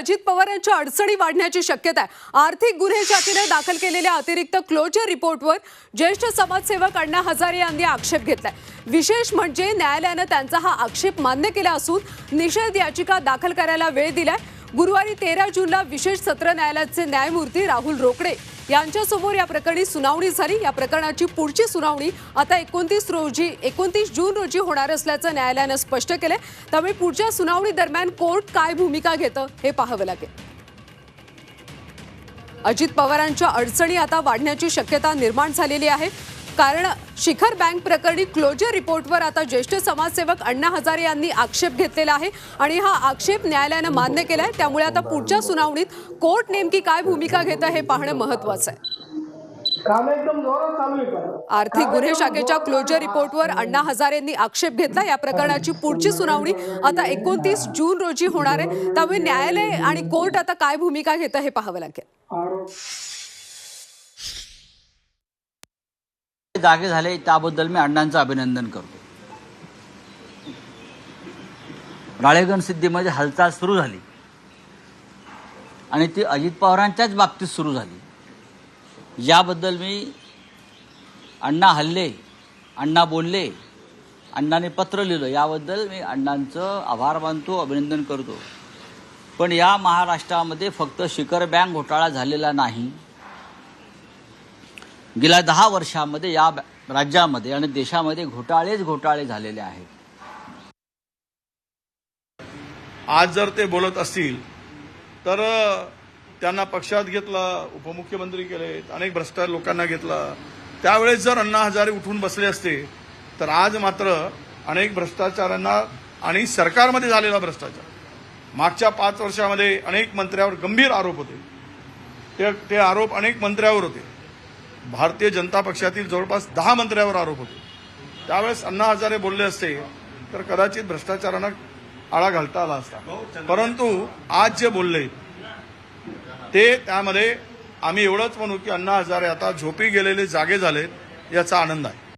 अजित पवार यांच्या अडचणी वाढण्याची शक्यता आहे. आर्थिक गुन्हे शाखेने दाखल केलेल्या अतिरिक्त क्लोजर रिपोर्टवर ज्येष्ठ समाजसेवक अण्णा हजारे यांनी आक्षेप घेतलाय. विशेष म्हणजे न्यायालयानं त्यांचा हा आक्षेप मान्य केला असून निषेध याचिका दाखल करायला वेळ दिलाय. गुरुवारी तेरा जूनला विशेष सत्र न्यायालयाचे न्यायमूर्ती राहुल रोकडे यांच्यासमोर या प्रकरणी सुनावणी झाली. या प्रकरणाची पुढची सुनावणी आता एकोणतीस रोजी एकोणतीस जून रोजी होणार असल्याचं न्यायालयानं स्पष्ट केलं त्यामुळे पुढच्या सुनावणी दरम्यान कोर्ट काय भूमिका घेतं हे पाहावं लागेल. अजित पवारांच्या अडचणी आता वाढण्याची शक्यता निर्माण झालेली आहे. कारण शिखर बँक प्रकरणी क्लोजर रिपोर्टवर आता ज्येष्ठ समाजसेवक अण्णा हजारे यांनी आक्षेप घेतलेला आहे आणि हा आक्षेप न्यायालयानं मान्य केलाय. त्यामुळे आता पुढच्या सुनावणीत कोर्ट नेमकी काय भूमिका घेतं हे पाहणं महत्वाचं आहे. आहे आर्थिक गुन्हे शाखेच्या क्लोजर रिपोर्टवर अण्णा हजारेंनी आक्षेप घेतला. या प्रकरणाची पुढची सुनावणी आता एकोणतीस जून रोजी होणार आहे. त्यामुळे न्यायालय आणि कोर्ट आता काय भूमिका घेतं हे पाहावं लागेल. जागे झाले त्याबद्दल मी अण्णांचं अभिनंदन करतो. राळेगण सिद्धीमध्ये हालचाल सुरू झाली. आणि ती अजित पवारांच्याच बाबतीत सुरू झाली. याबद्दल मी अण्णा हल्ले अण्णा बोलले अण्णाने पत्र लिहिलं याबद्दल मी अण्णांचं आभार मानतो अभिनंदन करतो. पण या महाराष्ट्रामध्ये फक्त शिखर बँक घोटाळा झालेला नाही. गेल्या दहा वर्षामध्ये या राज्यामध्ये आणि देशामध्ये घोटाळेच घोटाळे झालेले आहेत. आज जर ते बोलत असतील तर त्यांना पक्षात घेतलं उपमुख्यमंत्री केले अनेक भ्रष्टाचार लोकांना घेतला. त्यावेळेस जर अण्णा हजारे उठून बसले असते तर आज मात्र अनेक भ्रष्टाचारांना आणि सरकारमध्ये झालेला भ्रष्टाचार. मागच्या पाच वर्षामध्ये अनेक मंत्र्यावर गंभीर आरोप होते. ते ते आरोप अनेक मंत्र्यावर होते. भारतीय जनता पक्षातील जवळपास दहा मंत्र्यावर आरोप होते. त्यावेळेस अण्णा हजारे बोलले असते तर कदाचित भ्रष्टाचारांना आळा घालता आला असता. परंतु आज जे बोलले ते त्यामध्ये आम्ही एवढंच म्हणू की अण्णा हजारे आता झोपी गेलेले जागे झालेत याचा आनंद आहे.